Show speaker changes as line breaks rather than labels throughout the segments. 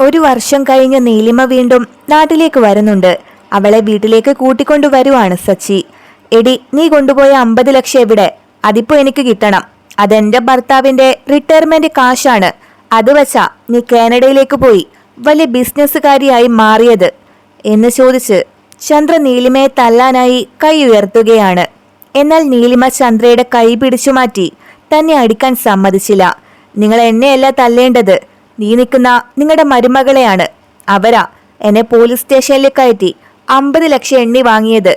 ഒരു വർഷം കഴിഞ്ഞ നീലിമ വീണ്ടും നാട്ടിലേക്ക് വരുന്നുണ്ട്. അവളെ വീട്ടിലേക്ക് കൂട്ടിക്കൊണ്ടു വരുവാണ് സച്ചി. എടി നീ കൊണ്ടുപോയ അമ്പത് ലക്ഷം എവിടെ? അതിപ്പോ എനിക്ക് കിട്ടണം. അതെന്റെ ഭർത്താവിന്റെ റിട്ടയർമെന്റ് കാശാണ്. അത് വച്ചാ നീ കാനഡയിലേക്ക് പോയി വലിയ ബിസിനസ്സുകാരിയായി മാറിയത്. എന്ന് ചോദിച്ച് ചന്ദ്ര നീലിമയെ തല്ലാനായി കൈ ഉയർത്തുകയാണ്. എന്നാൽ നീലിമ ചന്ദ്രയുടെ കൈ പിടിച്ചു മാറ്റി തന്നെ അടിക്കാൻ സമ്മതിച്ചില്ല. നിങ്ങൾ എന്നെയല്ല തല്ലേണ്ടത്. നീ നിൽക്കുന്ന നിങ്ങളുടെ മരുമകളെയാണ്. അവരാ എന്നെ പോലീസ് സ്റ്റേഷനിൽ കയറ്റി അമ്പത് ലക്ഷം എണ്ണി വാങ്ങിയത്.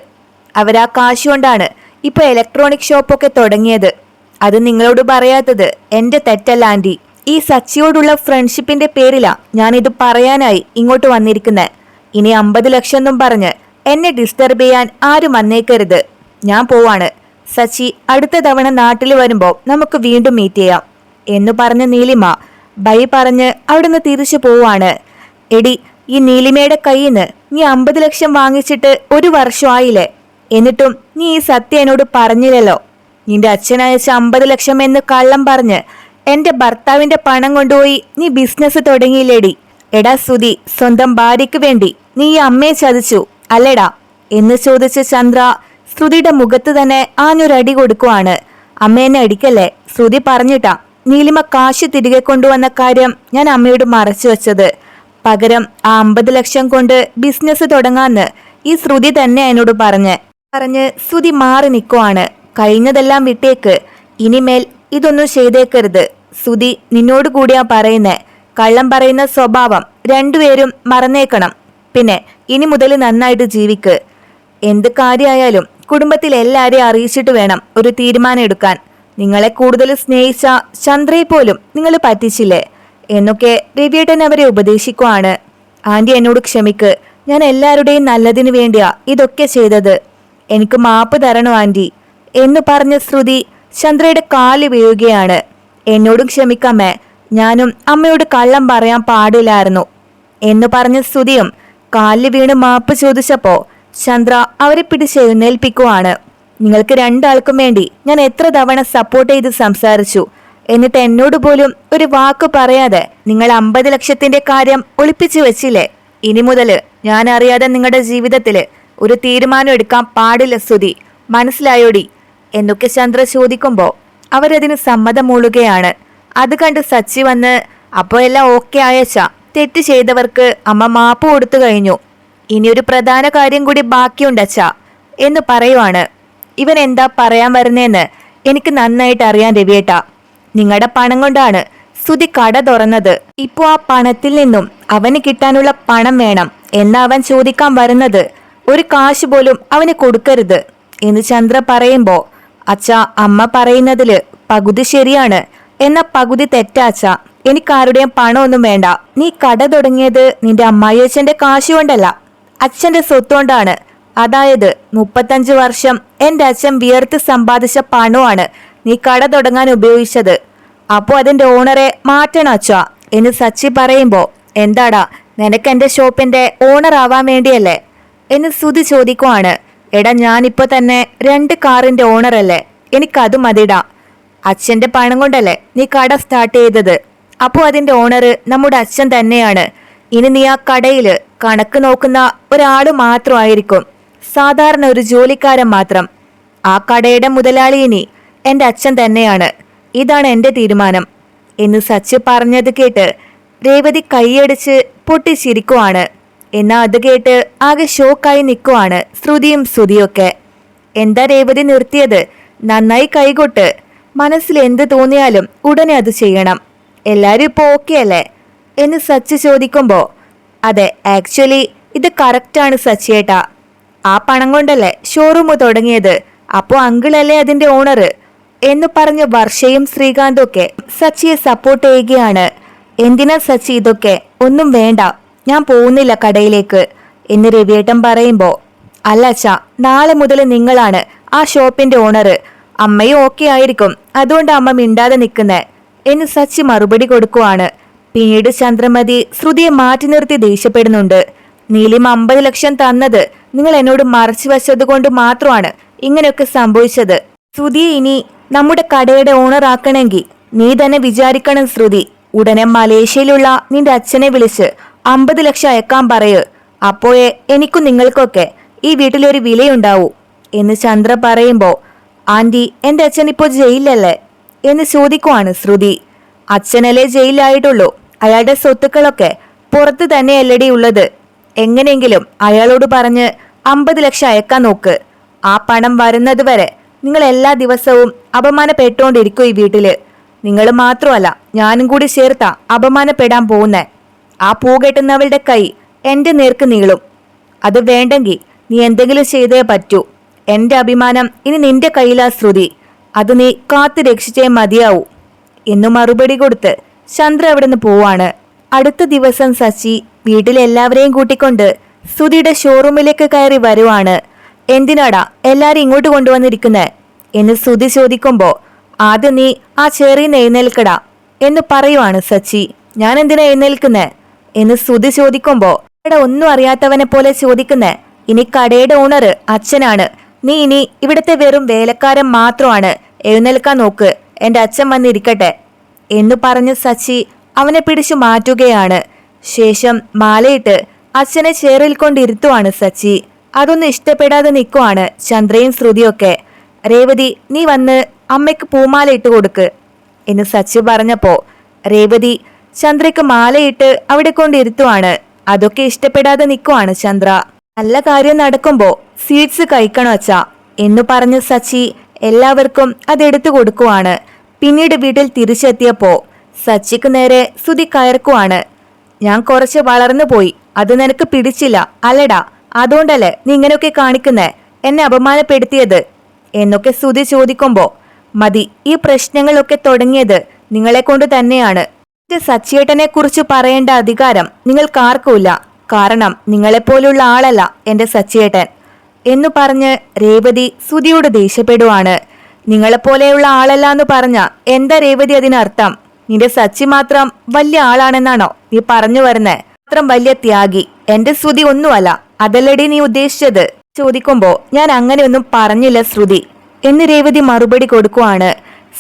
അവരാ കാശ് കൊണ്ടാണ് ഇപ്പൊ ഇലക്ട്രോണിക് ഷോപ്പൊക്കെ തുടങ്ങിയത്. അത് നിങ്ങളോട് പറയാത്തത് എന്റെ തെറ്റല്ല ആന്റി. ഈ സച്ചിയോടുള്ള ഫ്രണ്ട്ഷിപ്പിന്റെ പേരിലാ ഞാനിത് പറയാനായി ഇങ്ങോട്ട് വന്നിരിക്കുന്നത് ഇനി അമ്പത് ലക്ഷം എന്നും പറഞ്ഞ് എന്നെ ഡിസ്റ്റർബ് ചെയ്യാൻ ആരും വന്നേക്കരുത്. ഞാൻ പോവാണ്. സച്ചി അടുത്ത തവണ നാട്ടിൽ വരുമ്പോൾ നമുക്ക് വീണ്ടും മീറ്റ് ചെയ്യാം. എന്ന് പറഞ്ഞ നീലിമ ബൈ പറഞ്ഞ് അവിടുന്ന് തിരിച്ചു പോവാണ്. എടി ഈ നീലിമയുടെ കയ്യിൽ നിന്ന് നീ അമ്പത് ലക്ഷം വാങ്ങിച്ചിട്ട് ഒരു വർഷമായില്ലേ എന്നിട്ടും നീ ഈ സത്യം എന്നോട് പറഞ്ഞില്ലല്ലോ. നിന്റെ അച്ഛനയച്ച അമ്പത് ലക്ഷം എന്ന് കള്ളം പറഞ്ഞ് എന്റെ ഭർത്താവിന്റെ പണം കൊണ്ടുപോയി നീ ബിസിനസ് തുടങ്ങിയില്ലേടി. എടാ സുധി സ്വന്തം ഭാര്യയ്ക്ക് വേണ്ടി നീ ഈ അമ്മയെ ചതിച്ചു അല്ലേടാ? എന്ന് ചോദിച്ച ചന്ദ്ര ശ്രുതിയുടെ മുഖത്ത് തന്നെ ആഞ്ഞൊരടി കൊടുക്കുവാണ്. അമ്മ എന്നെ അടിക്കല്ലേ? ശ്രുതി പറഞ്ഞിട്ടാ. നീലിമ കാശ് തിരികെ കൊണ്ടുവന്ന കാര്യം ഞാൻ അമ്മയോട് മറച്ചു വെച്ചത്. പകരം ആ അമ്പത് ലക്ഷം കൊണ്ട് ബിസിനസ് തുടങ്ങാന്ന് ഈ ശ്രുതി തന്നെ എന്നോട് പറഞ്ഞ്. പറഞ്ഞ് ശ്രുതി മാറി നിൽക്കുവാണ് കഴിഞ്ഞതെല്ലാം വിട്ടേക്ക്. ഇനിമേൽ ഇതൊന്നും ചെയ്തേക്കരുത്. ശ്രുതി നിന്നോട് കൂടിയാ പറയുന്നേ. കള്ളം പറയുന്ന സ്വഭാവം രണ്ടുപേരും മറന്നേക്കണം. പിന്നെ ഇനി മുതൽ നന്നായിട്ട് ജീവിക്ക്. എന്ത് കാര്യമായാലും കുടുംബത്തിൽ എല്ലാരെയും അറിയിച്ചിട്ട് വേണം ഒരു തീരുമാനം എടുക്കാൻ. നിങ്ങളെ കൂടുതൽ സ്നേഹിച്ച ചന്ദ്രയെ പോലും നിങ്ങൾ പറ്റിച്ചില്ലേ? എന്നൊക്കെ രവിയേട്ടൻ അവരെ ഉപദേശിക്കുവാണ്. ആന്റി എന്നോട് ക്ഷമിക്ക്. ഞാൻ എല്ലാവരുടെയും നല്ലതിനു വേണ്ടിയാ ഇതൊക്കെ ചെയ്തത്. എനിക്ക് മാപ്പ് തരണോ ആന്റി? എന്ന് പറഞ്ഞ ശ്രുതി ചന്ദ്രയുടെ കാൽ വീഴുകയാണ്. എന്നോടും ക്ഷമിക്കാമേ ഞാനും അമ്മയോട് കള്ളം പറയാൻ പാടില്ലായിരുന്നു. എന്ന് പറഞ്ഞ ശ്രുതിയും കാലിൽ വീണ് മാപ്പ് ചോദിച്ചപ്പോ ചന്ദ്ര അവരെ പിടിച്ചെഴുന്നേൽപ്പിക്കുവാണ് നിങ്ങൾക്ക് രണ്ടാൾക്കും വേണ്ടി ഞാൻ എത്ര തവണ സപ്പോർട്ട് ചെയ്ത് സംസാരിച്ചു. എന്നിട്ട് എന്നോട് പോലും ഒരു വാക്ക് പറയാതെ നിങ്ങൾ അമ്പത് ലക്ഷത്തിന്റെ കാര്യം ഒളിപ്പിച്ചു വെച്ചില്ലേ? ഇനി മുതൽ ഞാൻ അറിയാതെ നിങ്ങളുടെ ജീവിതത്തിൽ ഒരു തീരുമാനം എടുക്കാൻ പാടില്ല സ്തുതി. മനസ്സിലായോടി? എന്നൊക്കെ ചന്ദ്ര ചോദിക്കുമ്പോ അവരതിന് സമ്മതം മൂളുകയാണ്. അത് കണ്ട് സച്ചി വന്ന് അപ്പോ എല്ലാം ഓക്കെ ആയച്ച. തെറ്റ് ചെയ്തവർക്ക് അമ്മ മാപ്പ് കൊടുത്തു കഴിഞ്ഞു. ഇനി ഒരു പ്രധാന കാര്യം കൂടി ബാക്കിയുണ്ടച്ച എന്ന് പറയുവാണ്. ഇവൻ എന്താ പറയാൻ വരുന്നേന്ന് എനിക്ക് നന്നായിട്ട് അറിയാൻ രവിയേട്ടാ. നിങ്ങളുടെ പണം കൊണ്ടാണ് സുതി കട തുറന്നത്. ഇപ്പോ ആ പണത്തിൽ നിന്നും അവന് കിട്ടാനുള്ള പണം വേണം എന്ന് അവൻ ചോദിക്കാൻ വരുന്നത്. ഒരു കാശ് പോലും അവന് കൊടുക്കരുത് എന്ന് ചന്ദ്ര പറയുമ്പോ അച്ഛ അമ്മ പറയുന്നതിൽ പകുതി ശരിയാണ്. എന്ന പകുതി തെറ്റാച്ച എനിക്കാരുടെയും പണമൊന്നും വേണ്ട. നീ കട തുടങ്ങിയത് നിന്റെ അമ്മായിയച്ഛന്റെ കാശ് കൊണ്ടല്ല. അച്ഛന്റെ സ്വത്തുകൊണ്ടാണ് അതായത് മുപ്പത്തഞ്ച് വർഷം എന്റെ അച്ഛൻ വിയർത്ത് സമ്പാദിച്ച പണമാണ് നീ കട തുടങ്ങാൻ ഉപയോഗിച്ചത്. അപ്പോൾ അതിന്റെ ഓണറെ മാറ്റണം അച്ഛാ എന്ന് സച്ചി പറയുമ്പോൾ എന്താടാ നിനക്ക് എന്റെ ഷോപ്പിന്റെ ഓണർ ആവാൻ വേണ്ടിയല്ലേ? എന്ന് സുതി ചോദിക്കുവാണ്. എടാ ഞാനിപ്പോ തന്നെ രണ്ട് കാറിന്റെ ഓണറല്ലേ? എനിക്കത് മതിടാ. അച്ഛന്റെ പണം കൊണ്ടല്ലേ നീ കട സ്റ്റാർട്ട് ചെയ്തത്? അപ്പോൾ അതിന്റെ ഓണർ നമ്മുടെ അച്ഛൻ തന്നെയാണ്. ഇനി നീ ആ കടയിൽ കണക്ക് നോക്കുന്ന ഒരാൾ മാത്രമായിരിക്കും. സാധാരണ ഒരു ജോലിക്കാരൻ മാത്രം. ആ കടയുടെ മുതലാളി ഇനി എന്റെ അച്ഛൻ തന്നെയാണ്. ഇതാണ് എന്റെ തീരുമാനം. എന്ന് സച്ച് പറഞ്ഞത് കേട്ട് രേവതി കൈയടിച്ച് പൊട്ടിച്ചിരിക്കുവാണ്. എന്നാ അത് കേട്ട് ആകെ ഷോക്കായി നിൽക്കുവാണ് ശ്രുതിയും ശ്രുതിയൊക്കെ. എന്താ രേവതി നിർത്തിയത്? നന്നായി കൈകൊട്ട്. മനസ്സിൽ എന്ത് തോന്നിയാലും ഉടനെ അത് ചെയ്യണം. എല്ലാരും ഇപ്പോൾ ഓക്കെ അല്ലേ? എന്ന് സച്ച് ചോദിക്കുമ്പോൾ അതെ ആക്ച്വലി ഇത് കറക്റ്റാണ് സച്ചിയേട്ടാ ആ പണം കൊണ്ടല്ലേ ഷോറൂം തുടങ്ങിയത്? അപ്പോ അങ്കിളല്ലേ അതിന്റെ ഓണർ എന്ന് പറഞ്ഞ് വർഷയും ശ്രീകാന്തും ഒക്കെ സച്ചിയെ സപ്പോർട്ട് ചെയ്യുകയാണ്. എന്തിനാ സച്ചി ഇതൊക്കെ? ഒന്നും വേണ്ട. ഞാൻ പോകുന്നില്ല കടയിലേക്ക്. എന്ന് രവിയേട്ടൻ പറയുമ്പോ അല്ല അച്ഛ നാളെ മുതൽ നിങ്ങളാണ് ആ ഷോപ്പിന്റെ ഓണർ അമ്മയും ഓക്കെ ആയിരിക്കും. അതുകൊണ്ട് അമ്മ മിണ്ടാതെ നിൽക്കുന്നേ. എന്ന് സച്ചി മറുപടി കൊടുക്കുവാണ്. പിന്നീട് ചന്ദ്രമതി ശ്രുതിയെ മാറ്റി നിർത്തി ദേഷ്യപ്പെടുന്നുണ്ട്. നീലിമ അമ്പത് ലക്ഷം തന്നത് നിങ്ങൾ എന്നോട് മറച്ചു വച്ചത് കൊണ്ട് മാത്രമാണ് ഇങ്ങനെയൊക്കെ സംഭവിച്ചത്. ശ്രുതിയെ ഇനി നമ്മുടെ കടയുടെ ഓണർ ആക്കണമെങ്കിൽ നീ തന്നെ വിചാരിക്കണം ശ്രുതി. ഉടനെ മലേഷ്യയിലുള്ള നിന്റെ അച്ഛനെ വിളിച്ച് അമ്പത് ലക്ഷം അയക്കാൻ പറയൂ. അപ്പോഴേ എനിക്കും നിങ്ങൾക്കൊക്കെ ഈ വീട്ടിലൊരു വിലയുണ്ടാവൂ. എന്ന് ചന്ദ്ര പറയുമ്പോ ആന്റി എന്റെ അച്ഛൻ ഇപ്പോൾ ജയിലല്ലേ എന്ന് ചോദിക്കുവാണ് ശ്രുതി. അച്ഛനല്ലേ ജയിലായിട്ടുള്ളൂ അയാളുടെ സ്വത്തുക്കളൊക്കെ പുറത്ത് തന്നെയല്ലടി ഉള്ളത്. എങ്ങനെയെങ്കിലും അയാളോട് പറഞ്ഞ് അമ്പത് ലക്ഷം അയക്കാൻ നോക്ക്. ആ പണം വരുന്നത് വരെ നിങ്ങൾ എല്ലാ ദിവസവും അപമാനപ്പെട്ടുകൊണ്ടിരിക്കും ഈ വീട്ടിൽ. നിങ്ങൾ മാത്രമല്ല ഞാനും കൂടി ചേർത്താ അപമാനപ്പെടാൻ പോകുന്നേ. ആ പൂ കെട്ടുന്നവളുടെ കൈ എന്റെ നേർക്ക് നീളും. അത് വേണ്ടെങ്കിൽ നീ എന്തെങ്കിലും ചെയ്തേ പറ്റൂ. എന്റെ അഭിമാനം ഇനി നിന്റെ കയ്യിലാ ശ്രുതി. അത് നീ കാത്തു രക്ഷിച്ചേ മതിയാവൂ. എന്നു മറുപടി കൊടുത്ത് ചന്ദ്ര അവിടെ നിന്ന് പോവാണ്. അടുത്ത ദിവസം ശശി വീട്ടിലെല്ലാവരെയും കൂട്ടിക്കൊണ്ട് സുധിയുടെ ഷോറൂമിലേക്ക് കയറി വരുവാണ്. എന്തിനാടാ എല്ലാരും ഇങ്ങോട്ട് കൊണ്ടുവന്നിരിക്കുന്നെ? എന്ന് സുധി ചോദിക്കുമ്പോ ആദ്യം നീ ആ ചെറിയ എഴുന്നേൽക്കടാ എന്ന് പറയുവാണ് സച്ചി. ഞാൻ എന്തിനാ എഴുന്നേൽക്കുന്നേ? എന്ന് സുധി ചോദിക്കുമ്പോ ഇവിടെ ഒന്നും അറിയാത്തവനെ പോലെ ചോദിക്കുന്നേ. ഇനി കടയുടെ ഓണർ അച്ഛനാണ്. നീ ഇനി ഇവിടത്തെ വെറും വേലക്കാരൻ മാത്രമാണ്. എഴുന്നേൽക്കാൻ നോക്ക്. എന്റെ അച്ഛൻ വന്നിരിക്കട്ടെ എന്ന് പറഞ്ഞ് സച്ചി അവനെ പിടിച്ചു മാറ്റുകയാണ്. ശേഷം മാലയിട്ട് അച്ഛനെ ചേറിൽ കൊണ്ടിരുത്തുവാണ് സച്ചി. അതൊന്നും ഇഷ്ടപ്പെടാതെ നിൽക്കുവാണ് ചന്ദ്രയും ശ്രുതിയൊക്കെ. രേവതി നീ വന്ന് അമ്മയ്ക്ക് പൂമാല ഇട്ട് കൊടുക്ക് എന്ന് സച്ചി പറഞ്ഞപ്പോ രേവതി ചന്ദ്രയ്ക്ക് മാലയിട്ട് അവിടെ കൊണ്ടിരുത്തുവാണ് അതൊക്കെ ഇഷ്ടപ്പെടാതെ നിൽക്കുവാണ് ചന്ദ്ര. നല്ല കാര്യം നടക്കുമ്പോ സ്വീറ്റ്സ് കഴിക്കണോ അച്ഛാ എന്നു പറഞ്ഞ് സച്ചി എല്ലാവർക്കും അതെടുത്തു കൊടുക്കുവാണ്. പിന്നീട് വീട്ടിൽ തിരിച്ചെത്തിയപ്പോ സച്ചിക്ക് നേരെ സുതി കയർക്കുവാണ്. ഞാൻ കുറച്ച് വളർന്നു പോയി. അത് നിനക്ക് പിടിച്ചില്ല. അല്ലടാ അതുകൊണ്ടല്ലേ നീ ഇങ്ങനെയൊക്കെ കാണിക്കുന്നേ? എന്നെ അപമാനപ്പെടുത്തിയത്. എന്നൊക്കെ സ്തുതി ചോദിക്കുമ്പോ മതി ഈ പ്രശ്നങ്ങളൊക്കെ തുടങ്ങിയത് നിങ്ങളെ കൊണ്ട് തന്നെയാണ്. എന്റെ സച്ചിയേട്ടനെ കുറിച്ച് പറയേണ്ട അധികാരം നിങ്ങൾക്കാർക്കുമില്ല കാരണം നിങ്ങളെപ്പോലുള്ള ആളല്ല എന്റെ സച്ചിയേട്ടൻ. എന്നു പറഞ്ഞ് രേവതി സുതിയോട് ദേഷ്യപ്പെടുവാണ്. നിങ്ങളെപ്പോലെയുള്ള ആളല്ല എന്ന് പറഞ്ഞ എന്താ രേവതി അതിനർത്ഥം? നിന്റെ സച്ചി മാത്രം വലിയ ആളാണെന്നാണോ നീ പറഞ്ഞു വരുന്നേ? മാത്രം വലിയ ത്യാഗി എന്റെ ശ്രുതി ഒന്നുമല്ല. അതല്ലടി നീ ഉദ്ദേശിച്ചത്? ചോദിക്കുമ്പോ ഞാൻ അങ്ങനെയൊന്നും പറഞ്ഞില്ല ശ്രുതി. എന്ന് രേവതി മറുപടി കൊടുക്കുവാണ്.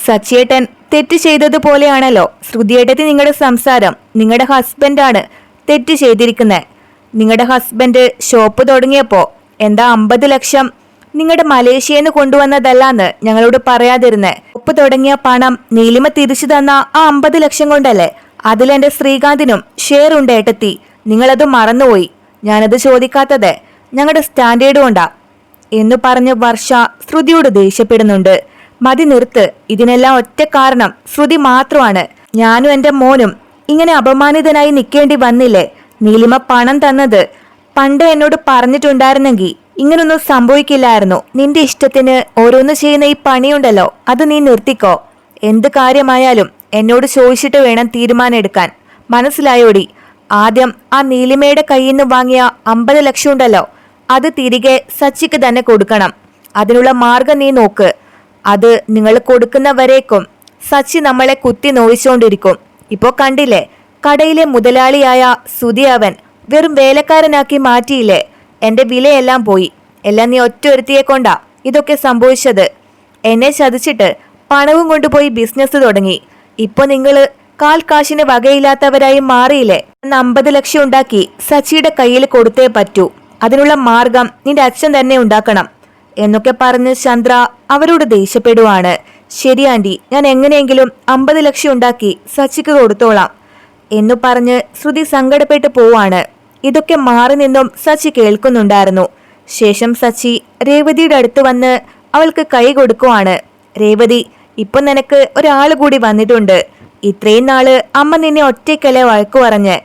സച്ചിയേട്ടൻ തെറ്റ് ചെയ്തതുപോലെയാണല്ലോ ശ്രുതിയേട്ടത്തി നിങ്ങളുടെ സംസാരം നിങ്ങളുടെ ഹസ്ബൻഡാണ് തെറ്റ് ചെയ്തിരിക്കുന്നത് നിങ്ങളുടെ ഹസ്ബൻഡ് ഷോപ്പ് തുടങ്ങിയപ്പോ എന്താ അമ്പത് ലക്ഷം നിങ്ങളുടെ മലേഷ്യയിൽ നിന്ന് കൊണ്ടുവന്നതല്ലാന്ന് ഞങ്ങളോട് പറയാതിരുന്നേ. ഒപ്പ് തുടങ്ങിയ പണം നീലിമ തിരിച്ചു തന്ന ആ അമ്പത് ലക്ഷം കൊണ്ടല്ലേ? അതിലെന്റെ ശ്രീകാന്തിനും ഷെയർ ഉണ്ട് നിങ്ങളത് മറന്നുപോയി. ഞാനത് ചോദിക്കാത്തത് ഞങ്ങളുടെ സ്റ്റാൻഡേർഡ് കൊണ്ടാ. എന്നു പറഞ്ഞ് വർഷ ശ്രുതിയോട് ദേഷ്യപ്പെടുന്നുണ്ട്. മതി നിർത്ത്. ഇതിനെല്ലാം ഒറ്റ കാരണം ശ്രുതി മാത്രമാണ്. ഞാനും എന്റെ മോനും ഇങ്ങനെ അപമാനിതനായി നിൽക്കേണ്ടി വന്നില്ലേ? നീലിമ പണം തന്നത് പണ്ട് എന്നോട് പറഞ്ഞിട്ടുണ്ടായിരുന്നെങ്കിൽ ഇങ്ങനൊന്നും സംഭവിക്കില്ലായിരുന്നു. നിന്റെ ഇഷ്ടത്തിന് ഓരോന്ന് ചെയ്യുന്ന ഈ പണിയുണ്ടല്ലോ അത് നീ നിർത്തിക്കോ. എന്ത് കാര്യമായാലും എന്നോട് ചോദിച്ചിട്ട് വേണം തീരുമാനം എടുക്കാൻ മനസ്സിലായോടി? ആദ്യം ആ നീലിമയുടെ കയ്യിൽ നിന്ന് വാങ്ങിയ അമ്പത് ലക്ഷം ഉണ്ടല്ലോ അത് തിരികെ സച്ചിക്ക് തന്നെ കൊടുക്കണം. അതിനുള്ള മാർഗം നീ നോക്ക്. അത് നിങ്ങൾ കൊടുക്കുന്നവരേക്കും സച്ചി നമ്മളെ കുത്തി നോയിച്ചുകൊണ്ടിരിക്കും ഇപ്പോ കണ്ടില്ലേ? കടയിലെ മുതലാളിയായ സുതി അവൻ വെറും വേലക്കാരനാക്കി മാറ്റിയില്ലേ? എന്റെ വിലയെല്ലാം പോയി. എല്ലാം നീ ഒറ്റ കൊണ്ടാ ഇതൊക്കെ സംഭവിച്ചത്. എന്നെ ചതിച്ചിട്ട് പണവും കൊണ്ടുപോയി ബിസിനസ് തുടങ്ങി. ഇപ്പൊ നിങ്ങൾ കാൽ കാശിന് വകയില്ലാത്തവരായി മാറിയില്ലേ? അന്ന് അമ്പത് ലക്ഷം ഉണ്ടാക്കി സച്ചിയുടെ കയ്യിൽ കൊടുത്തേ പറ്റൂ. അതിനുള്ള മാർഗം നിന്റെ അച്ഛൻ തന്നെ ഉണ്ടാക്കണം. എന്നൊക്കെ പറഞ്ഞ് ചന്ദ്ര അവരോട് ദേഷ്യപ്പെടുവാണ്. ശരി ആന്റി ഞാൻ എങ്ങനെയെങ്കിലും അമ്പത് ലക്ഷം ഉണ്ടാക്കി സച്ചിക്ക് കൊടുത്തോളാം. എന്നു പറഞ്ഞ് ശ്രുതി സങ്കടപ്പെട്ട് പോവാണ്. ഇതൊക്കെ മാറി നിന്നും സച്ചി കേൾക്കുന്നുണ്ടായിരുന്നു. ശേഷം സച്ചി രേവതിയുടെ അടുത്ത് വന്ന് അവൾക്ക് കൈ കൊടുക്കുവാണ്. രേവതി ഇപ്പൊ നിനക്ക് ഒരാൾ കൂടി വന്നിട്ടുണ്ട്. ഇത്രയും നാൾ അമ്മ നിന്നെ ഒറ്റയ്ക്കല്ലേ വഴക്കു പറഞ്ഞ്.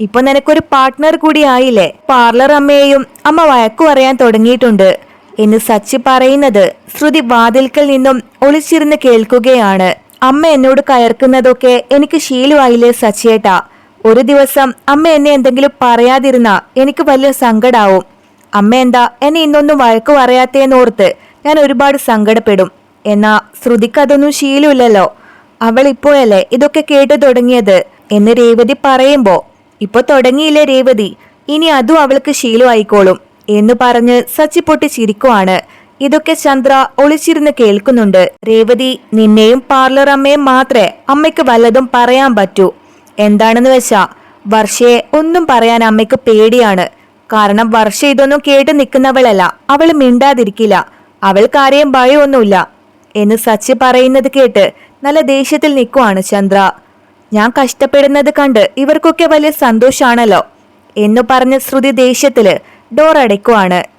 ഇപ്പൊ നിനക്കൊരു പാർട്ട്ണർ കൂടി ആയില്ലേ? പാർലർ അമ്മയെയും അമ്മ വഴക്കു പറയാൻ തുടങ്ങിയിട്ടുണ്ട്. എന്ന് സച്ചി പറയുന്നത് ശ്രുതി വാതിൽക്കൽ നിന്നും ഒളിച്ചിരുന്ന് കേൾക്കുകയാണ്. അമ്മ എന്നോട് കയർക്കുന്നതൊക്കെ എനിക്ക് ശീലമായില്ലേ സച്ചിയേട്ടാ? ഒരു ദിവസം അമ്മ എന്നെ എന്തെങ്കിലും പറയാതിരുന്ന എനിക്ക് വലിയ സങ്കടാവും. അമ്മ എന്താ എന്നെ ഇന്നൊന്നും വഴക്ക് പറയാത്തേന്നോർത്ത് ഞാൻ ഒരുപാട് സങ്കടപ്പെടും. എന്നാ ശ്രുതിക്ക് അതൊന്നും ശീലമില്ലല്ലോ. അവൾ ഇപ്പോഴല്ലേ ഇതൊക്കെ കേട്ടു തുടങ്ങിയത് എന്ന് രേവതി പറയുമ്പോ ഇപ്പൊ തുടങ്ങിയില്ലേ രേവതി? ഇനി അതും അവൾക്ക് ശീലമായിക്കോളും എന്ന് പറഞ്ഞ് സച്ചി പൊട്ടി ചിരിക്കുവാണ്. ഇതൊക്കെ ചന്ദ്ര ഒളിച്ചിരുന്ന് കേൾക്കുന്നുണ്ട്. രേവതി നിന്നെയും പാർലർ അമ്മയും മാത്രമേ അമ്മയ്ക്ക് വല്ലതും പറയാൻ പറ്റൂ. എന്താണെന്ന് വെച്ചാ വർഷയെ ഒന്നും പറയാൻ അമ്മയ്ക്ക് പേടിയാണ്. കാരണം വർഷ ഇതൊന്നും കേട്ട് നിൽക്കുന്നവളല്ല. അവൾ മിണ്ടാതിരിക്കില്ല. അവൾക്കാരെയും ഭയമൊന്നുമില്ല എന്ന് സച്ചി പറയുന്നത് കേട്ട് നല്ല ദേഷ്യത്തിൽ നിൽക്കുവാണ് ചന്ദ്ര. ഞാൻ കഷ്ടപ്പെടുന്നത് കണ്ട് ഇവർക്കൊക്കെ വലിയ സന്തോഷാണല്ലോ. എന്ന് പറഞ്ഞ ശ്രുതി ദേഷ്യത്തിൽ ഡോർ അടയ്ക്കുവാണ്